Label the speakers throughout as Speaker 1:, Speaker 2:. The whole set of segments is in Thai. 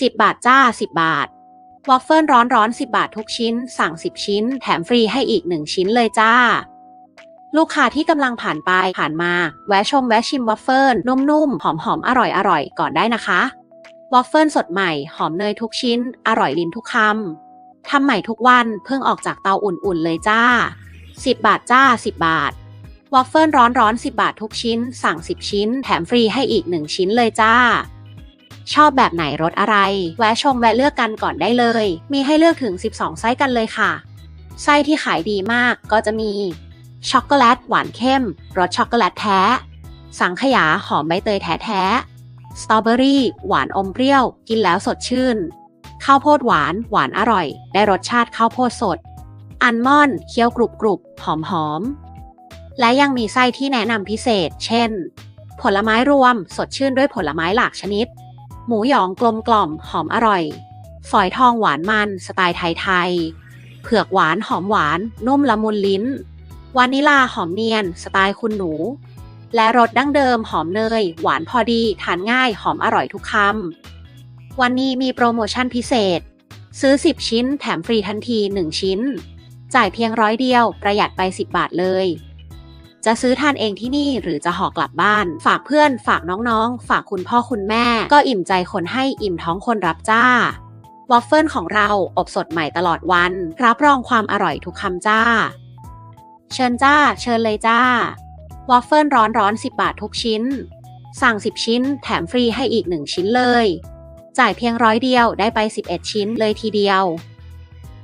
Speaker 1: 10 บาทจ้า 10 บาท วอฟเฟิลร้อนร้อนๆ10 บาททุกชิ้น สั่ง 10 ชิ้น แถมฟรีให้อีก 1 ชิ้นเลยจ้า ลูกค้าที่กำลังผ่านไปผ่านมา แวะชมแวะชิมวอฟเฟิลนุ่มๆ หอมๆ อร่อยๆก่อนได้นะคะวอฟเฟิลสดใหม่หอมเนยทุกชิ้น อร่อยลิ้นทุกคำทำใหม่ทุกวันเพิ่งออกจากเตาอุ่นๆเลยจ้า 10 บาทจ้า 10 บาทวอฟเฟิลร้อนร้อนๆ10 บาททุกชิ้น สั่ง 10 ชิ้น แถมฟรีให้อีก 1 ชิ้นเลยจ้า ชอบแบบไหนรสอะไร แวะชมแวะเลือกกันก่อนได้เลย มีให้เลือกถึง 12 ไส้กันเลยค่ะ ไส้ที่ขายดีมากก็จะมี ช็อกโกแลตหวานเข้ม รสช็อกโกแลตแท้ สังขยาหอมใบเตยแท้แท้ๆ สตรอเบอรี่ หวานอมเปรี้ยว กินแล้วสดชื่น ข้าวโพดหวาน หวานอร่อย ได้รสชาติข้าวโพดสด อัลมอนด์เคี้ยวกรุบกรุบหอมหอมและยังมีไส้ที่แนะนำพิเศษ เช่น ผลไม้รวมสดชื่นด้วยผลไม้หลากชนิด หมูหยองกลมกล่อมหอมอร่อย ฝอยทองหวานมันสไตล์ไทยๆ เผือกหวานหอมหวานนุ่มละมุนลิ้น วานิลาหอมเนียนสไตล์คุณหนู และรสดั้งเดิมหอมเนย หวานพอดีทานง่ายหอมอร่อยทุกคำ วันนี้มีโปรโมชั่นพิเศษ ซื้อ 10 ชิ้นแถมฟรีทันที 1 ชิ้น จ่ายเพียงร้อยเดียวประหยัดไป 10 บาทเลย จะซื้อทานเองที่นี่หรือจะห่อกลับบ้าน ฝากเพื่อน ฝากน้องๆ ฝากคุณพ่อคุณแม่ ก็อิ่มใจคนให้อิ่มท้องคนรับจ้าวอฟเฟิลของเราอบสดใหม่ตลอดวัน รับรองความอร่อยทุกคำจ้า เชิญจ้า เชิญเลยจ้าวอฟเฟิลร้อนร้อนๆ10 บาททุกชิ้น สั่ง 10 ชิ้น แถมฟรีให้อีก 1 ชิ้นเลย จ่ายเพียงร้อยเดียวได้ไป 11 ชิ้นเลยทีเดียว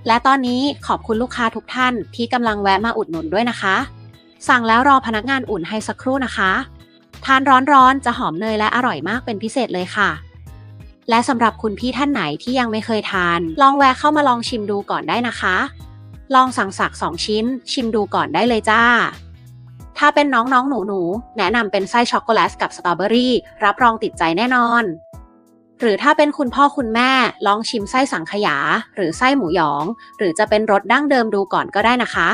Speaker 1: และตอนนี้ขอบคุณลูกค้าทุกท่านที่กำลังแวะมาอุดหนุนด้วยนะคะ สั่งแล้วรอพนักงานอุ่นให้สักครู่นะคะ ทานร้อนๆจะหอมเนยและอร่อยมากเป็นพิเศษเลยค่ะ และสำหรับคุณพี่ท่านไหนที่ยังไม่เคยทาน ลองแวะเข้ามาลองชิมดูก่อนได้นะคะ ลองสั่งสักสองชิ้น ชิมดูก่อนได้เลยจ้า ถ้าเป็นน้องๆหนูๆแนะนำเป็นไส้ช็อกโกแลตกับสตรอเบอรี่รับรองติดใจแน่นอนหรือถ้าเป็นคุณพ่อคุณแม่ลองชิมไส้สังขยา หรือไส้หมูหยอง หรือจะเป็นรสดั้งเดิมดูก่อนก็ได้นะคะ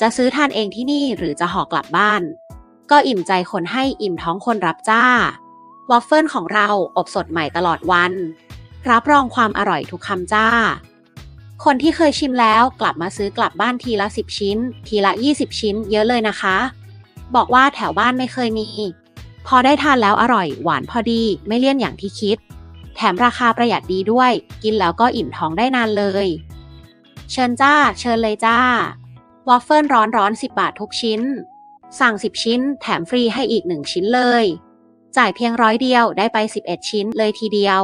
Speaker 1: จะซื้อทานเองที่นี่หรือจะห่อกลับบ้าน ก็อิ่มใจคนให้อิ่มท้องคนรับจ้าวอฟเฟิลของเราอบสดใหม่ตลอดวัน รับรองความอร่อยทุกคำจ้า คนที่เคยชิมแล้วกลับมาซื้อกลับบ้านทีละ 10 ชิ้น ทีละ 20 ชิ้น เยอะเลยนะคะ บอกว่าแถวบ้านไม่เคยมี พอได้ทานแล้วอร่อยหวานพอดีไม่เลี่ยนอย่างที่คิด แถมราคาประหยัดดีด้วย กินแล้วก็อิ่มท้องได้นานเลย เชิญจ้า เชิญเลยจ้า วอฟเฟิลร้อนร้อนๆ10 บาททุกชิ้น สั่ง 10 ชิ้น แถมฟรีให้อีก 1 ชิ้นเลย จ่ายเพียงร้อยเดียวได้ไป 11 ชิ้นเลยทีเดียว